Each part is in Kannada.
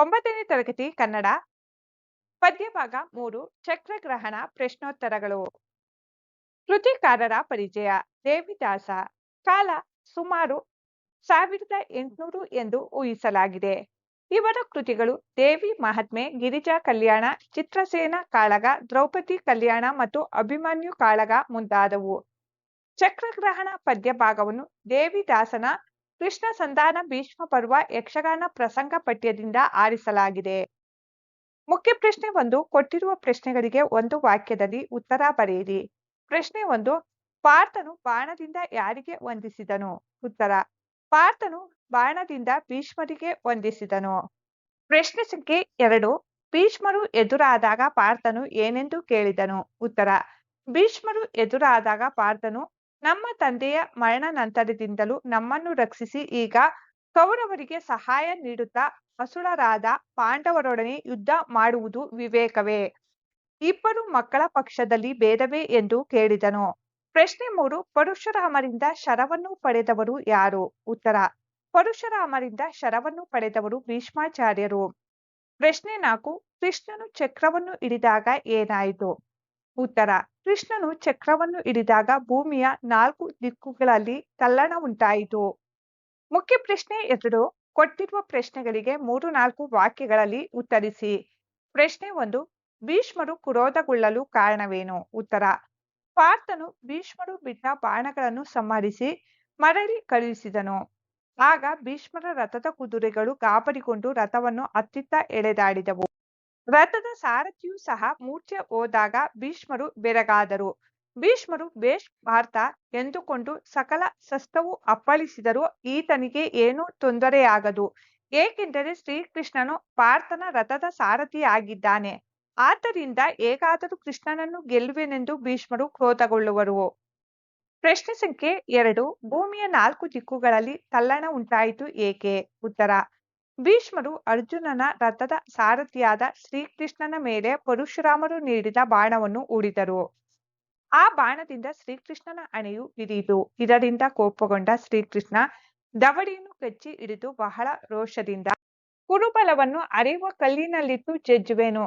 ಒಂಬತ್ತನೇ ತರಗತಿ ಕನ್ನಡ, ಪದ್ಯಭಾಗ ಮೂರು, ಚಕ್ರಗ್ರಹಣ ಪ್ರಶ್ನೋತ್ತರಗಳು. ಕೃತಿಕಾರರ ಪರಿಚಯ, ದೇವಿದಾಸ, ಕಾಲ ಸುಮಾರು ಸಾವಿರದ ಎಂಟುನೂರು ಎಂದು ಊಹಿಸಲಾಗಿದೆ. ಇವರ ಕೃತಿಗಳು ದೇವಿ ಮಹಾತ್ಮೆ, ಗಿರಿಜಾ ಕಲ್ಯಾಣ, ಚಿತ್ರಸೇನ ಕಾಳಗ, ದ್ರೌಪದಿ ಕಲ್ಯಾಣ ಮತ್ತು ಅಭಿಮನ್ಯು ಕಾಳಗ ಮುಂತಾದವು. ಚಕ್ರಗ್ರಹಣ ಪದ್ಯಭಾಗವನ್ನು ದೇವಿದಾಸನ ಕೃಷ್ಣ ಸಂಧಾನ ಭೀಷ್ಮ ಪರ್ವ ಯಕ್ಷಗಾನ ಪ್ರಸಂಗ ಪಠ್ಯದಿಂದ ಆರಿಸಲಾಗಿದೆ. ಮುಖ್ಯ ಪ್ರಶ್ನೆ ಒಂದು, ಕೊಟ್ಟಿರುವ ಪ್ರಶ್ನೆಗಳಿಗೆ ಒಂದು ವಾಕ್ಯದಲ್ಲಿ ಉತ್ತರ ಬರೆಯಿರಿ. ಪ್ರಶ್ನೆ ಒಂದು, ಪಾರ್ಥನು ಬಾಣದಿಂದ ಯಾರಿಗೆ ವಂದಿಸಿದನು? ಉತ್ತರ, ಪಾರ್ಥನು ಬಾಣದಿಂದ ಭೀಷ್ಮರಿಗೆ ವಂದಿಸಿದನು. ಪ್ರಶ್ನೆ ಸಂಖ್ಯೆ ಎರಡು, ಭೀಷ್ಮರು ಎದುರಾದಾಗ ಪಾರ್ಥನು ಏನೆಂದು ಕೇಳಿದನು? ಉತ್ತರ, ಭೀಷ್ಮರು ಎದುರಾದಾಗ ಪಾರ್ಥನು ನಮ್ಮ ತಂದೆಯ ಮರಣ ನಂತರದಿಂದಲೂ ನಮ್ಮನ್ನು ರಕ್ಷಿಸಿ, ಈಗ ಕೌರವರಿಗೆ ಸಹಾಯ ನೀಡುತ್ತಾ ಅಸುರರಾದ ಪಾಂಡವರೊಡನೆ ಯುದ್ಧ ಮಾಡುವುದು ವಿವೇಕವೇ? ಇಬ್ಬರು ಮಕ್ಕಳ ಪಕ್ಷದಲ್ಲಿ ಭೇದವೇ ಎಂದು ಕೇಳಿದನು. ಪ್ರಶ್ನೆ ಮೂರು, ಪರಶುರಾಮರಿಂದ ಶರವನ್ನು ಪಡೆದವರು ಯಾರು? ಉತ್ತರ, ಪರಶುರಾಮರಿಂದ ಶರವನ್ನು ಪಡೆದವರು ಭೀಷ್ಮಾಚಾರ್ಯರು. ಪ್ರಶ್ನೆ ನಾಲ್ಕು, ಕೃಷ್ಣನು ಚಕ್ರವನ್ನು ಹಿಡಿದಾಗ ಏನಾಯಿತು? ಉತ್ತರ, ಕೃಷ್ಣನು ಚಕ್ರವನ್ನು ಹಿಡಿದಾಗ ಭೂಮಿಯ ನಾಲ್ಕು ದಿಕ್ಕುಗಳಲ್ಲಿ ತಲ್ಲಣ ಉಂಟಾಯಿತು. ಮುಖ್ಯ ಪ್ರಶ್ನೆ ಎದುರು ಕೊಟ್ಟಿರುವ ಪ್ರಶ್ನೆಗಳಿಗೆ ಮೂರು ನಾಲ್ಕು ವಾಕ್ಯಗಳಲ್ಲಿ ಉತ್ತರಿಸಿ. ಪ್ರಶ್ನೆ ಒಂದು, ಭೀಷ್ಮರು ಕ್ರೋಧಗೊಳ್ಳಲು ಕಾರಣವೇನು? ಉತ್ತರ, ಪಾರ್ಥನು ಭೀಷ್ಮರು ಬಿಟ್ಟ ಬಾಣಗಳನ್ನು ಸಂಹರಿಸಿ ಮರಳಿ ಕಳುಹಿಸಿದನು. ಆಗ ಭೀಷ್ಮರ ರಥದ ಕುದುರೆಗಳು ಗಾಬರಿಗೊಂಡು ರಥವನ್ನು ಅತ್ತಿತ್ತ ಎಳೆದಾಡಿದವು. ರಥದ ಸಾರಥಿಯೂ ಸಹ ಮೂರ್ಛೆ ಹೋದಾಗ ಭೀಷ್ಮರು ಬೆರಗಾದರು. ಭೀಷ್ಮರು ಬೇಷ್ ಪಾರ್ಥ ಎಂದುಕೊಂಡು ಸಕಲ ಶಸ್ತ್ರವು ಅಪ್ಪಳಿಸಿದರೂ. ಈತನಿಗೆ ಏನೂ ತೊಂದರೆಯಾಗದು. ಏಕೆಂದರೆ ಶ್ರೀಕೃಷ್ಣನು ಪಾರ್ಥನ ರಥದ ಸಾರಥಿಯಾಗಿದ್ದಾನೆ. ಆದ್ದರಿಂದ ಹೇಗಾದರೂ ಕೃಷ್ಣನನ್ನು ಗೆಲ್ಲುವೆನೆಂದು ಭೀಷ್ಮರು ಕ್ರೋಧಗೊಳ್ಳುವರು. ಪ್ರಶ್ನೆ ಸಂಖ್ಯೆ ಎರಡು. ಭೂಮಿಯ ನಾಲ್ಕು ದಿಕ್ಕುಗಳಲ್ಲಿ ತಲ್ಲಣ ಉಂಟಾಯಿತು ಏಕೆ? ಉತ್ತರ. ಭೀಷ್ಮರು ಅರ್ಜುನನ ರಥದ ಸಾರಥಿಯಾದ ಶ್ರೀಕೃಷ್ಣನ ಮೇಲೆ ಪರಶುರಾಮರು ನೀಡಿದ ಬಾಣವನ್ನು ಹೂಡಿದರು. ಆ ಬಾಣದಿಂದ ಶ್ರೀಕೃಷ್ಣನ ಅಣೆಯು ಬಿರಿಯಿತು ಇದರಿಂದ ಕೋಪಗೊಂಡ ಶ್ರೀಕೃಷ್ಣ ದವಡಿಯನ್ನು ಕಚ್ಚಿ ಹಿಡಿದು ಬಹಳ ರೋಷದಿಂದ ಕುರುಬಲವನ್ನು ಅರಿಯುವ ಕಲ್ಲಿನಲ್ಲಿಟ್ಟು ಜಜ್ಜುವೆನು.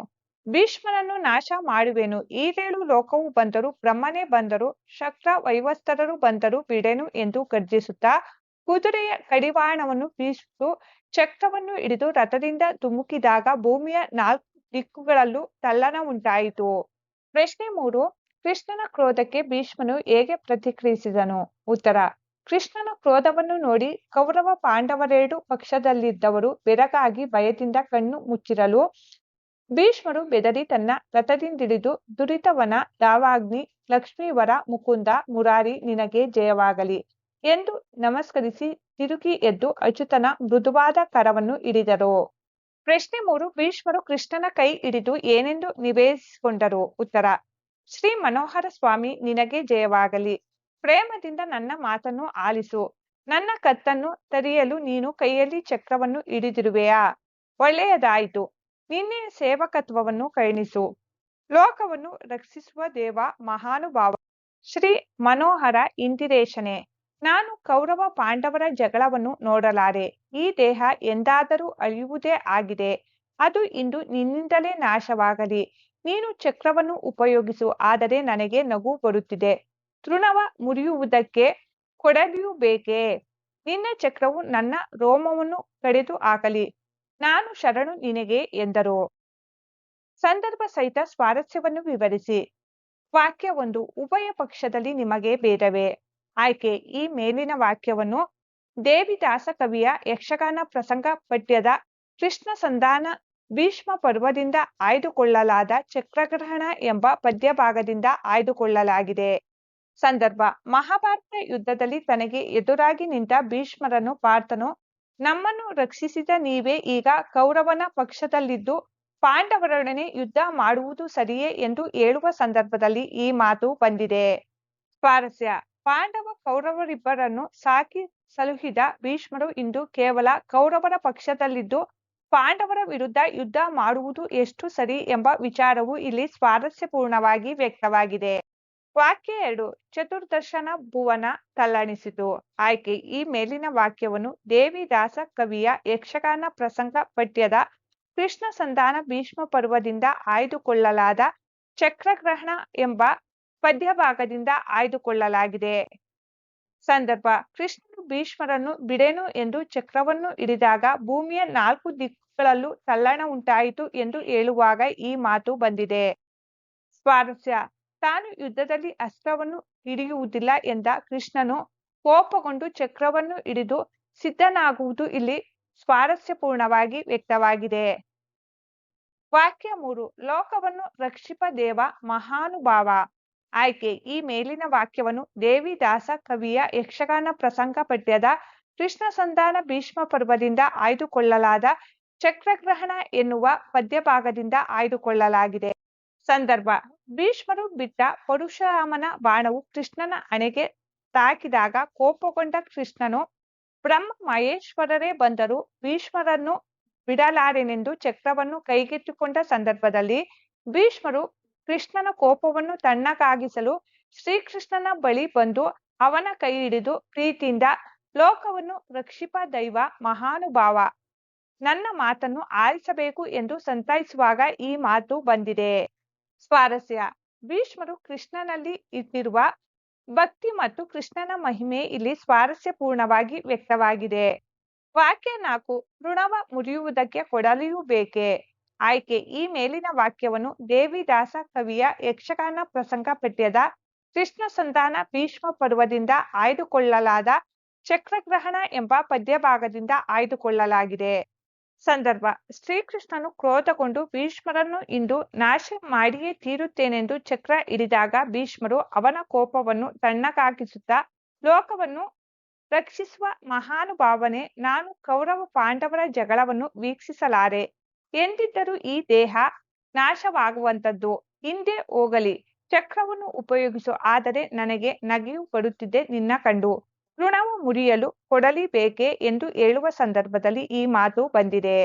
ಭೀಷ್ಮನನ್ನು ನಾಶ ಮಾಡುವೆನು. ಈರೇಳು ಲೋಕವು ಬಂದರು ಬ್ರಹ್ಮನೇ ಬಂದರು ಶಕ್ರ ವೈವಸ್ತರರು ಬಂದರು ಬಿಡೆನು ಎಂದು ಗರ್ಜಿಸುತ್ತಾ ಕುದುರೆಯ ಕಡಿವಾಣವನ್ನು ಬೀಸು ಚಕ್ರವನ್ನು ಹಿಡಿದು ರಥದಿಂದ ಧುಮುಕಿದಾಗ ಭೂಮಿಯ ನಾಲ್ಕು ದಿಕ್ಕುಗಳಲ್ಲೂ ತಲ್ಲಣ ಉಂಟಾಯಿತು. ಪ್ರಶ್ನೆ ಮೂರು, ಕೃಷ್ಣನ ಕ್ರೋಧಕ್ಕೆ ಭೀಷ್ಮನು ಹೇಗೆ ಪ್ರತಿಕ್ರಿಯಿಸಿದನು? ಉತ್ತರ, ಕೃಷ್ಣನ ಕ್ರೋಧವನ್ನು ನೋಡಿ ಕೌರವ ಪಾಂಡವರೆರಡು ಪಕ್ಷದಲ್ಲಿದ್ದವರು ಬೆರಗಾಗಿ ಭಯದಿಂದ ಕಣ್ಣು ಮುಚ್ಚಿರಲು ಭೀಷ್ಮರು ಬೆದರಿ ತನ್ನ ರಥದಿಂದಿಡಿದು ದುರಿತವನ ದಾವಾಗ್ನಿ ಲಕ್ಷ್ಮೀವರ ಮುಕುಂದ, ಮುರಾರಿ ನಿನಗೆ ಜಯವಾಗಲಿ ಎಂದು ನಮಸ್ಕರಿಸಿ ತಿರುಗಿ ಎದ್ದು ಅಚ್ಯುತನ ಮೃದುವಾದ ಕರವನ್ನು ಹಿಡಿದರು. ಪ್ರಶ್ನೆ ಮೂರು, ಭೀಷ್ಮರು ಕೃಷ್ಣನ ಕೈ ಹಿಡಿದು ಏನೆಂದು ನಿವೇದಿಸಿಕೊಂಡರು? ಉತ್ತರ, ಶ್ರೀ ಮನೋಹರ ಸ್ವಾಮಿ ನಿನಗೆ ಜಯವಾಗಲಿ. ಪ್ರೇಮದಿಂದ ನನ್ನ ಮಾತನ್ನು ಆಲಿಸು. ನನ್ನ ಕತ್ತನ್ನು ತರಿಯಲು ನೀನು ಕೈಯಲ್ಲಿ ಚಕ್ರವನ್ನು ಹಿಡಿದಿರುವೆಯಾ? ಒಳ್ಳೆಯದಾಯಿತು. ನಿನ್ನೆಯ ಸೇವಕತ್ವವನ್ನು ಕೈಣಿಸು ಲೋಕವನ್ನು ರಕ್ಷಿಸುವ ದೇವ ಮಹಾನುಭಾವ. ಶ್ರೀ ಮನೋಹರ ಇಂದಿರೇಶನೇ. ನಾನು ಕೌರವ ಪಾಂಡವರ ಜಗಳವನ್ನು ನೋಡಲಾರೆ. ಈ ದೇಹ ಎಂದಾದರೂ ಅಳಿಯುವುದೇ ಆಗಿದೆ. ಅದು ಇಂದು ನಿನ್ನಿಂದಲೇ ನಾಶವಾಗಲಿ. ನೀನು ಚಕ್ರವನ್ನು ಉಪಯೋಗಿಸು, ಆದರೆ ನನಗೆ ನಗು ಬರುತ್ತಿದೆ. ತೃಣವ ಮುರಿಯುವುದಕ್ಕೆ ಕೊಡಲಿಯೂ ಬೇಕೇ? ನಿನ್ನ ಚಕ್ರವು ನನ್ನ ರೋಮವನ್ನು ಕಡಿದು ಹಾಕಲಿ. ನಾನು ಶರಣು ನಿನಗೆ ಎಂದರು. ಸಂದರ್ಭ ಸಹಿತ ಸ್ವಾರಸ್ಯವನ್ನು ವಿವರಿಸಿ. ವಾಕ್ಯ ಒಂದು, ಉಭಯ ಪಕ್ಷದಲ್ಲಿ ನಿಮಗೆ ಭೇದವೇ? ಆಯ್ಕೆ. ಈ ಮೇಲಿನ ವಾಕ್ಯವನ್ನು ದೇವಿದಾಸ ಕವಿಯ ಯಕ್ಷಗಾನ ಪ್ರಸಂಗ ಪಠ್ಯದ ಕೃಷ್ಣ ಸಂಧಾನ ಭೀಷ್ಮ ಪರ್ವದಿಂದ ಆಯ್ದುಕೊಳ್ಳಲಾದ ಚಕ್ರಗ್ರಹಣ ಎಂಬ ಪದ್ಯಭಾಗದಿಂದ ಆಯ್ದುಕೊಳ್ಳಲಾಗಿದೆ. ಸಂದರ್ಭ. ಮಹಾಭಾರತ ಯುದ್ಧದಲ್ಲಿ ತನಗೆ ಎದುರಾಗಿ ನಿಂತ ಭೀಷ್ಮರನ್ನು ಪಾರ್ಥನು, ನಮ್ಮನ್ನು ರಕ್ಷಿಸಿದ ನೀವೇ ಈಗ ಕೌರವನ ಪಕ್ಷದಲ್ಲಿದ್ದು ಪಾಂಡವರೊಡನೆ ಯುದ್ಧ ಮಾಡುವುದು ಸರಿಯೇ? ಎಂದು ಹೇಳುವ ಸಂದರ್ಭದಲ್ಲಿ ಈ ಮಾತು ಬಂದಿದೆ. ಸ್ವಾರಸ್ಯ. ಪಾಂಡವ ಕೌರವರಿಬ್ಬರನ್ನು ಸಾಕಿ ಸಲುಹಿದ ಭೀಷ್ಮರು ಇಂದು ಕೇವಲ ಕೌರವರ ಪಕ್ಷದಲ್ಲಿದ್ದು, ಪಾಂಡವರ ವಿರುದ್ಧ ಯುದ್ಧ ಮಾಡುವುದು ಎಷ್ಟು ಸರಿ ಎಂಬ ವಿಚಾರವು ಇಲ್ಲಿ ಸ್ವಾರಸ್ಯಪೂರ್ಣವಾಗಿ ವ್ಯಕ್ತವಾಗಿದೆ. ವಾಕ್ಯ ಎರಡು, ಚತುರ್ದರ್ಶನ ಭುವನ ತಲ್ಲಣಿಸಿತು. ಆಯ್ಕೆ, ಈ ಮೇಲಿನ ವಾಕ್ಯವನ್ನು ದೇವಿದಾಸ ಕವಿಯ ಯಕ್ಷಗಾನ ಪ್ರಸಂಗ ಪಠ್ಯದ ಕೃಷ್ಣ ಸಂಧಾನ ಭೀಷ್ಮ ಪರ್ವದಿಂದ ಆಯ್ದುಕೊಳ್ಳಲಾದ ಚಕ್ರಗ್ರಹಣ ಎಂಬ ಪದ್ಯಭಾಗದಿಂದ ಆಯ್ದುಕೊಳ್ಳಲಾಗಿದೆ. ಸಂದರ್ಭ, ಕೃಷ್ಣನು ಭೀಷ್ಮರನ್ನು ಬಿಡೆನು ಎಂದು ಚಕ್ರವನ್ನು ಹಿಡಿದಾಗ ಭೂಮಿಯ ನಾಲ್ಕು ದಿಕ್ಕುಗಳಲ್ಲೂ ತಲ್ಲಣ ಉಂಟಾಯಿತು ಎಂದು ಹೇಳುವಾಗ ಈ ಮಾತು ಬಂದಿದೆ. ಸ್ವಾರಸ್ಯ, ತಾನು ಯುದ್ಧದಲ್ಲಿ ಅಸ್ತ್ರವನ್ನು ಹಿಡಿಯುವುದಿಲ್ಲ ಎಂದ ಕೃಷ್ಣನು ಕೋಪಗೊಂಡು ಚಕ್ರವನ್ನು ಹಿಡಿದು ಸಿದ್ಧನಾಗುವುದು ಇಲ್ಲಿ ಸ್ವಾರಸ್ಯಪೂರ್ಣವಾಗಿ ವ್ಯಕ್ತವಾಗಿದೆ. ವಾಕ್ಯ ಮೂರು, ಲೋಕವನ್ನು ರಕ್ಷಿಪ ದೇವ ಮಹಾನುಭಾವ. ಆಯ್ಕೆ. ಈ ಮೇಲಿನ ವಾಕ್ಯವನ್ನು ದೇವಿದಾಸ ಕವಿಯ ಯಕ್ಷಗಾನ ಪ್ರಸಂಗ ಪದ್ಯದ ಕೃಷ್ಣ ಸಂಧಾನ ಭೀಷ್ಮ ಪರ್ವದಿಂದ ಆಯ್ದುಕೊಳ್ಳಲಾದ ಚಕ್ರಗ್ರಹಣ ಎನ್ನುವ ಪದ್ಯಭಾಗದಿಂದ ಆಯ್ದುಕೊಳ್ಳಲಾಗಿದೆ. ಸಂದರ್ಭ. ಭೀಷ್ಮರು ಬಿಟ್ಟ ಪರಶುರಾಮನ ಬಾಣವು ಕೃಷ್ಣನ ಅಣೆಗೆ ತಾಕಿದಾಗ ಕೋಪಗೊಂಡ ಕೃಷ್ಣನು ಬ್ರಹ್ಮ ಮಹೇಶ್ವರರೇ ಬಂದರು ಭೀಷ್ಮರನ್ನು ಬಿಡಲಾರೆನೆಂದು ಚಕ್ರವನ್ನು ಕೈಗೆತ್ತಿಕೊಂಡ ಸಂದರ್ಭದಲ್ಲಿ ಭೀಷ್ಮರು ಕೃಷ್ಣನ ಕೋಪವನ್ನು ತಣ್ಣಗಾಗಿಸಲು ಶ್ರೀಕೃಷ್ಣನ ಬಳಿ ಬಂದು ಅವನ ಕೈ ಹಿಡಿದು ಪ್ರೀತಿಯಿಂದ, ಲೋಕವನ್ನು ರಕ್ಷಿಪ ದೈವ ಮಹಾನುಭಾವ, ನನ್ನ ಮಾತನ್ನು ಆಲಿಸಬೇಕು ಎಂದು ಸಂತೈಸುವಾಗ ಈ ಮಾತು ಬಂದಿದೆ. ಸ್ವಾರಸ್ಯ. ಭೀಷ್ಮರು ಕೃಷ್ಣನಲ್ಲಿ ಇಟ್ಟಿರುವ ಭಕ್ತಿ ಮತ್ತು ಕೃಷ್ಣನ ಮಹಿಮೆ ಇಲ್ಲಿ ಸ್ವಾರಸ್ಯಪೂರ್ಣವಾಗಿ ವ್ಯಕ್ತವಾಗಿದೆ. ವಾಕ್ಯ ನಾಲ್ಕು. ಋಣವ ಮುರಿಯುವುದಕ್ಕೆ ಕೊಡಲಿಯೂ ಬೇಕೆ ಆಯ್ಕೆ. ಈ ಮೇಲಿನ ವಾಕ್ಯವನ್ನು ದೇವಿದಾಸ ಕವಿಯ ಯಕ್ಷಗಾನ ಪ್ರಸಂಗ ಪಠ್ಯದ ಕೃಷ್ಣ ಸಂತಾನ ಭೀಷ್ಮ ಪರ್ವದಿಂದ ಆಯ್ದುಕೊಳ್ಳಲಾದ ಚಕ್ರಗ್ರಹಣ ಎಂಬ ಪದ್ಯಭಾಗದಿಂದ ಆಯ್ದುಕೊಳ್ಳಲಾಗಿದೆ. ಸಂದರ್ಭ. ಶ್ರೀಕೃಷ್ಣನು ಕ್ರೋಧಗೊಂಡು ಭೀಷ್ಮರನ್ನು ಇಂದು ನಾಶ ಮಾಡಿಯೇ ತೀರುತ್ತೇನೆಂದು ಚಕ್ರ ಹಿಡಿದಾಗ ಭೀಷ್ಮರು ಅವನ ಕೋಪವನ್ನು ತಣ್ಣಗಾಗಿಸುತ್ತಾ ಲೋಕವನ್ನು ರಕ್ಷಿಸುವ ಮಹಾನುಭಾವನೆ ನಾನು ಕೌರವ ಪಾಂಡವರ ಜಗಳವನ್ನು ವೀಕ್ಷಿಸಲಾರೆ. ಎಂದಿದ್ದರೂ ಈ ದೇಹ ನಾಶವಾಗುವಂಥದ್ದು. ಹಿಂದೆ ಹೋಗಲಿ. ಚಕ್ರವನ್ನು ಉಪಯೋಗಿಸು. ಆದರೆ ನನಗೆ ನಗೆಯು ಬರುತ್ತಿದೆ ನಿನ್ನ ಕಂಡು. ಋಣವು ಮುರಿಯಲು ಕೊಡಲಿ ಬೇಕೆ ಎಂದು ಹೇಳುವ ಸಂದರ್ಭದಲ್ಲಿ ಈ ಮಾತು ಬಂದಿದೆ.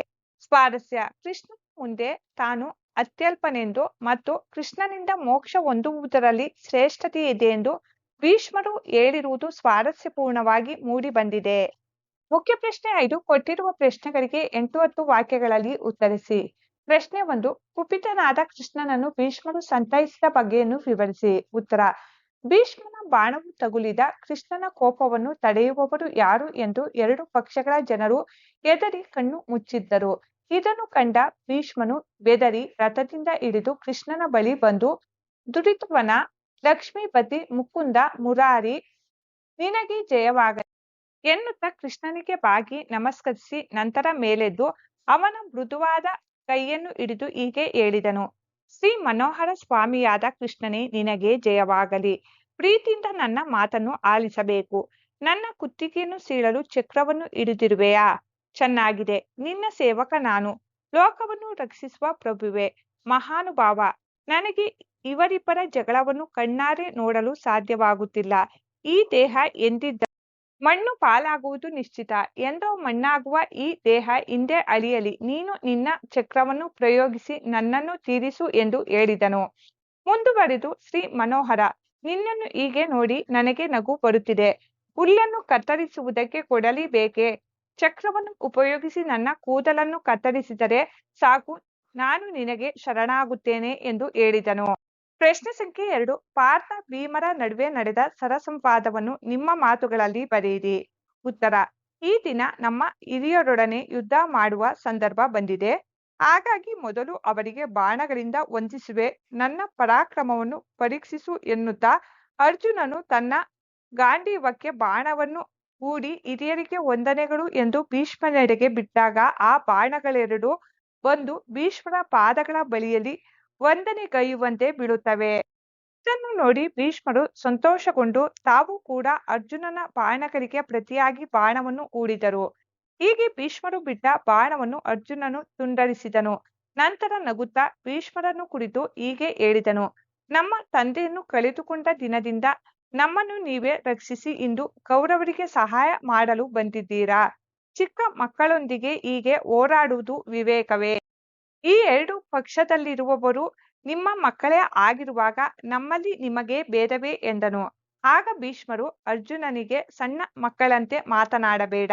ಸ್ವಾರಸ್ಯ. ಕೃಷ್ಣ ಮುಂದೆ ತಾನು ಅತ್ಯಲ್ಪನೆಂದು ಮತ್ತು ಕೃಷ್ಣನಿಂದ ಮೋಕ್ಷ ಹೊಂದುವುದರಲ್ಲಿ ಶ್ರೇಷ್ಠತೆ ಇದೆ ಎಂದು ಭೀಷ್ಮರು ಹೇಳಿರುವುದು ಸ್ವಾರಸ್ಯಪೂರ್ಣವಾಗಿ ಮೂಡಿ ಬಂದಿದೆ ಮುಖ್ಯ ಪ್ರಶ್ನೆ ಐದು, ಕೊಟ್ಟಿರುವ ಪ್ರಶ್ನೆಗಳಿಗೆ ಎಂಟು ಹತ್ತು ವಾಕ್ಯಗಳಲ್ಲಿ ಉತ್ತರಿಸಿ. ಪ್ರಶ್ನೆ ಒಂದು, ಕುಪಿತನಾದ ಕೃಷ್ಣನನ್ನು ಭೀಷ್ಮನು ಸಂತೈಸಿದ ಬಗೆಯನ್ನು ವಿವರಿಸಿ. ಉತ್ತರ, ಭೀಷ್ಮನ ಬಾಣವು ತಗುಲಿದ ಕೃಷ್ಣನ ಕೋಪವನ್ನು ತಡೆಯುವವರು ಯಾರು ಎಂದು ಎರಡು ಪಕ್ಷಗಳ ಜನರು ಎದರಿ ಕಣ್ಣು ಮುಚ್ಚಿದ್ದರು. ಇದನ್ನು ಕಂಡ ಭೀಷ್ಮನು ಬೆದರಿ ರಥದಿಂದ ಇಳಿದು ಕೃಷ್ಣನ ಬಳಿ ಬಂದು ದುರಿತವನ ಲಕ್ಷ್ಮೀಪತಿ ಮುಕುಂದ ಮುರಾರಿ, ನಿನಗೆ ಜಯವಾಗಲಿ. ಎನ್ನುತ್ತಾ ಕೃಷ್ಣನಿಗೆ ಬಾಗಿ ನಮಸ್ಕರಿಸಿ ನಂತರ ಮೇಲೆದ್ದು, ಅವನ ಮೃದುವಾದ ಕೈಯನ್ನು ಹಿಡಿದು ಹೀಗೆ ಹೇಳಿದನು, ಶ್ರೀ ಮನೋಹರ ಸ್ವಾಮಿಯಾದ ಕೃಷ್ಣನೇ, ನಿನಗೆ ಜಯವಾಗಲಿ. ಪ್ರೀತಿಯಿಂದ ನನ್ನ ಮಾತನ್ನು ಆಲಿಸಬೇಕು. ನನ್ನ ಕುತ್ತಿಗೆಯನ್ನು ಸೀಳಲು ಚಕ್ರವನ್ನು ಹಿಡಿದಿರುವೆಯಾ? ಚೆನ್ನಾಗಿದೆ. ನಿನ್ನ ಸೇವಕ ನಾನು. ಲೋಕವನ್ನು ರಕ್ಷಿಸುವ ಪ್ರಭುವೆ. ಮಹಾನುಭಾವ. ನನಗೆ ಇವರಿಬ್ಬರ ಜಗಳವನ್ನು ಕಣ್ಣಾರೆ ನೋಡಲು ಸಾಧ್ಯವಾಗುತ್ತಿಲ್ಲ. ಈ ದೇಹ ಎಂದಿದ್ದ ಮಣ್ಣು ಪಾಲಾಗುವುದು ನಿಶ್ಚಿತ. ಎಂದೋ ಮಣ್ಣಾಗುವ ಈ ದೇಹ ಹಿಂದೆ ಅಳಿಯಲಿ. ನೀನು ನಿನ್ನ ಚಕ್ರವನ್ನು ಪ್ರಯೋಗಿಸಿ ನನ್ನನ್ನು ತೀರಿಸು ಎಂದು ಹೇಳಿದನು. ಮುಂದುವರೆದು ಶ್ರೀ ಮನೋಹರ, ನಿನ್ನನ್ನು ಹೀಗೆ ನೋಡಿ ನನಗೆ ನಗು ಬರುತ್ತಿದೆ. ಹುಲ್ಲನ್ನು ಕತ್ತರಿಸುವುದಕ್ಕೆ ಕೊಡಲಿ ಬೇಕೆ? ಚಕ್ರವನ್ನು ಉಪಯೋಗಿಸಿ ನನ್ನ ಕೂದಲನ್ನು ಕತ್ತರಿಸಿದರೆ ಸಾಕು. ನಾನು ನಿನಗೆ ಶರಣಾಗುತ್ತೇನೆ ಎಂದು ಹೇಳಿದನು. ಪ್ರಶ್ನೆ ಸಂಖ್ಯೆ ಎರಡು, ಪಾರ್ಥ ಭೀಮರ ನಡುವೆ ನಡೆದ ಸರಸಂವಾದವನ್ನು ನಿಮ್ಮ ಮಾತುಗಳಲ್ಲಿ ಬರೆಯಿರಿ. ಉತ್ತರ, ಈ ದಿನ ನಮ್ಮ ಹಿರಿಯರೊಡನೆ ಯುದ್ಧ ಮಾಡುವ ಸಂದರ್ಭ ಬಂದಿದೆ. ಹಾಗಾಗಿ ಮೊದಲು ಅವರಿಗೆ ಬಾಣಗಳಿಂದ ವಂದಿಸುವೆ ನನ್ನ ಪರಾಕ್ರಮವನ್ನು ಪರೀಕ್ಷಿಸು ಎನ್ನುತ್ತಾ ಅರ್ಜುನನು ತನ್ನ ಗಾಂಡೀವಕ್ಕೆ ಬಾಣವನ್ನು ಹೂಡಿ ಹಿರಿಯರಿಗೆ ವಂದನೆಗಳು ಎಂದು ಭೀಷ್ಮನೆಡೆಗೆ ಬಿಟ್ಟಾಗ ಆ ಬಾಣಗಳೆರಡು ಬಂದು ಭೀಷ್ಮರ ಪಾದಗಳ ಬಳಿಯಲ್ಲಿ ವಂದನೆಗೈಯುವಂತೆ ಬೀಳುತ್ತವೆ. ಇದನ್ನು ನೋಡಿ ಭೀಷ್ಮರು ಸಂತೋಷಗೊಂಡು ತಾವು ಕೂಡ ಅರ್ಜುನನ ಬಾಣಗಳಿಗೆ ಪ್ರತಿಯಾಗಿ ಬಾಣವನ್ನು ಹೂಡಿದರು. ಹೀಗೆ ಭೀಷ್ಮರು ಬಿಟ್ಟ ಬಾಣವನ್ನು ಅರ್ಜುನನು ತುಂಡರಿಸಿದನು. ನಂತರ ನಗುತ್ತಾ ಭೀಷ್ಮರನ್ನು ಕುರಿತು ಹೀಗೆ ಹೇಳಿದನು. ನಮ್ಮ ತಂದೆಯನ್ನು ಕಳೆದುಕೊಂಡ ದಿನದಿಂದ ನಮ್ಮನ್ನು ನೀವೇ ರಕ್ಷಿಸಿ ಇಂದು ಕೌರವರಿಗೆ ಸಹಾಯ ಮಾಡಲು ಬಂದಿದ್ದೀರಾ. ಚಿಕ್ಕ ಮಕ್ಕಳೊಂದಿಗೆ ಹೀಗೆ ಹೋರಾಡುವುದು ವಿವೇಕವೇ. ಈ ಎರಡು ಪಕ್ಷದಲ್ಲಿರುವವರು ನಿಮ್ಮ ಮಕ್ಕಳೇ ಆಗಿರುವಾಗ ನಮ್ಮಲ್ಲಿ ನಿಮಗೆ ಭೇದವೇ ಎಂದನು. ಆಗ ಭೀಷ್ಮರು ಅರ್ಜುನನಿಗೆ ಸಣ್ಣ ಮಕ್ಕಳಂತೆ ಮಾತನಾಡಬೇಡ.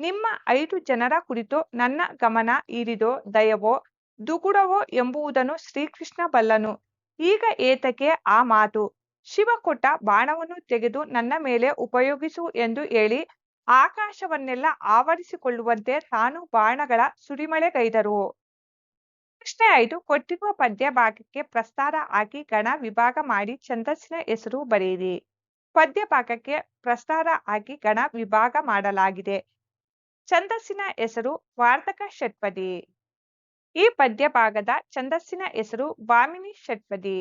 ನಿಮ್ಮ ಐದು ಜನರ ಕುರಿತು ನನ್ನ ಗಮನ ಇರಿದೋ ದಯವೋ, ದುಗುಡವೋ ಎಂಬುದನ್ನು ಶ್ರೀಕೃಷ್ಣ ಬಲ್ಲನು. ಈಗ ಏತಕ್ಕೆ ಆ ಮಾತು? ಶಿವ ಕೊಟ್ಟ ಬಾಣವನ್ನು ತೆಗೆದು ನನ್ನ ಮೇಲೆ ಉಪಯೋಗಿಸು ಎಂದು ಹೇಳಿ ಆಕಾಶವನ್ನೆಲ್ಲ ಆವರಿಸಿಕೊಳ್ಳುವಂತೆ ತಾನು ಬಾಣಗಳ ಸುರಿಮಳೆಗೈದರು. ಪ್ರಶ್ನೆ ಐದು ಕೊಟ್ಟಿರುವ ಪದ್ಯ ಭಾಗಕ್ಕೆ ಪ್ರಸ್ತಾರ ಹಾಕಿ ಗಣ ವಿಭಾಗ ಮಾಡಿ ಛಂದಸ್ಸಿನ ಹೆಸರು ಬರೆಯಿರಿ. ಪದ್ಯ ಭಾಗಕ್ಕೆ ಪ್ರಸ್ತಾರ ಹಾಕಿ ಗಣ ವಿಭಾಗ ಮಾಡಲಾಗಿದೆ. ಛಂದಸ್ಸಿನ ಹೆಸರು ವಾರ್ತಕ ಷಟ್ಪದಿ. ಈ ಪದ್ಯ ಭಾಗದ ಛಂದಸ್ಸಿನ ಹೆಸರು ಭಾಮಿನಿ ಷಟ್ಪದಿ.